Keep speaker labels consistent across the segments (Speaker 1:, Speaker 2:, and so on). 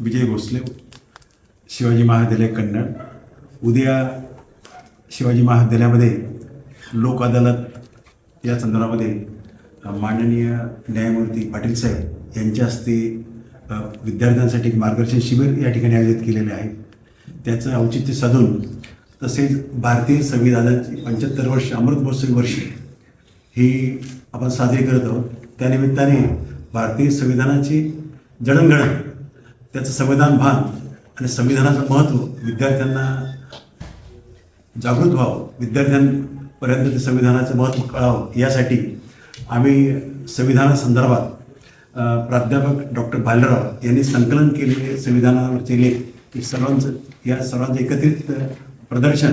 Speaker 1: विजय भोसले शिवाजी महाविद्यालय कन्नड. उद्या शिवाजी महाविद्यालयामध्ये लोक अदालत या संदर्भामध्ये माननीय न्यायमूर्ती पाटील साहेब यांच्या हस्ते विद्यार्थ्यांसाठी एक मार्गदर्शन शिबिर या ठिकाणी आयोजित केलेले आहे. त्याचं औचित्य साधून तसेच भारतीय संविधानाची पंच्याहत्तर वर्ष अमृत महोत्सवी वर्ष ही आपण साजरी करत आहोत. त्यानिमित्ताने भारतीय संविधानाची जडणघडण त्याचं संविधान भान आणि संविधानाचं महत्त्व विद्यार्थ्यांना जागृत व्हावं विद्यार्थ्यांपर्यंत ते संविधानाचं महत्त्व कळावं यासाठी आम्ही संविधानासंदर्भात प्राध्यापक डॉक्टर भालेराव यांनी संकलन केलेले संविधानावरचे लेख की सर्वांचं या सर्वांचं एकत्रित प्रदर्शन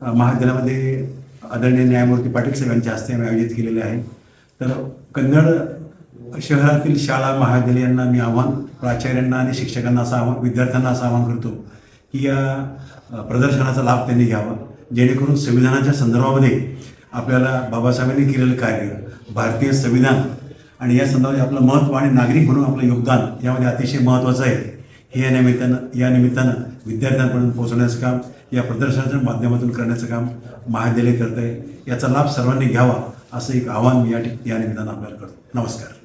Speaker 1: महाविद्यालयामध्ये आदरणीय न्यायमूर्ती पाटील साहेब हस्ते आम्ही आयोजित केलेले आहे. तर कन्नड शहरातील शाळा महाविद्यालयांना मी आव्हान प्राचार्यांना आणि शिक्षकांना असं आव्हान विद्यार्थ्यांना असं आवाहन करतो की या प्रदर्शनाचा लाभ त्यांनी घ्यावा जेणेकरून संविधानाच्या संदर्भामध्ये आपल्याला बाबासाहेबांनी केलेलं कार्य भारतीय संविधान आणि या संदर्भात आपलं महत्त्व आणि नागरिक म्हणून आपलं योगदान यामध्ये अतिशय महत्त्वाचं आहे. हे या निमित्तानं या निमित्तानं विद्यार्थ्यांपर्यंत पोहोचवण्याचं काम या प्रदर्शनाच्या माध्यमातून करण्याचं काम महाविद्यालय करत आहे याचा लाभ सर्वांनी घ्यावा असं एक आव्हान मी या ठिक या निमित्तानं आपल्याला करतो. नमस्कार.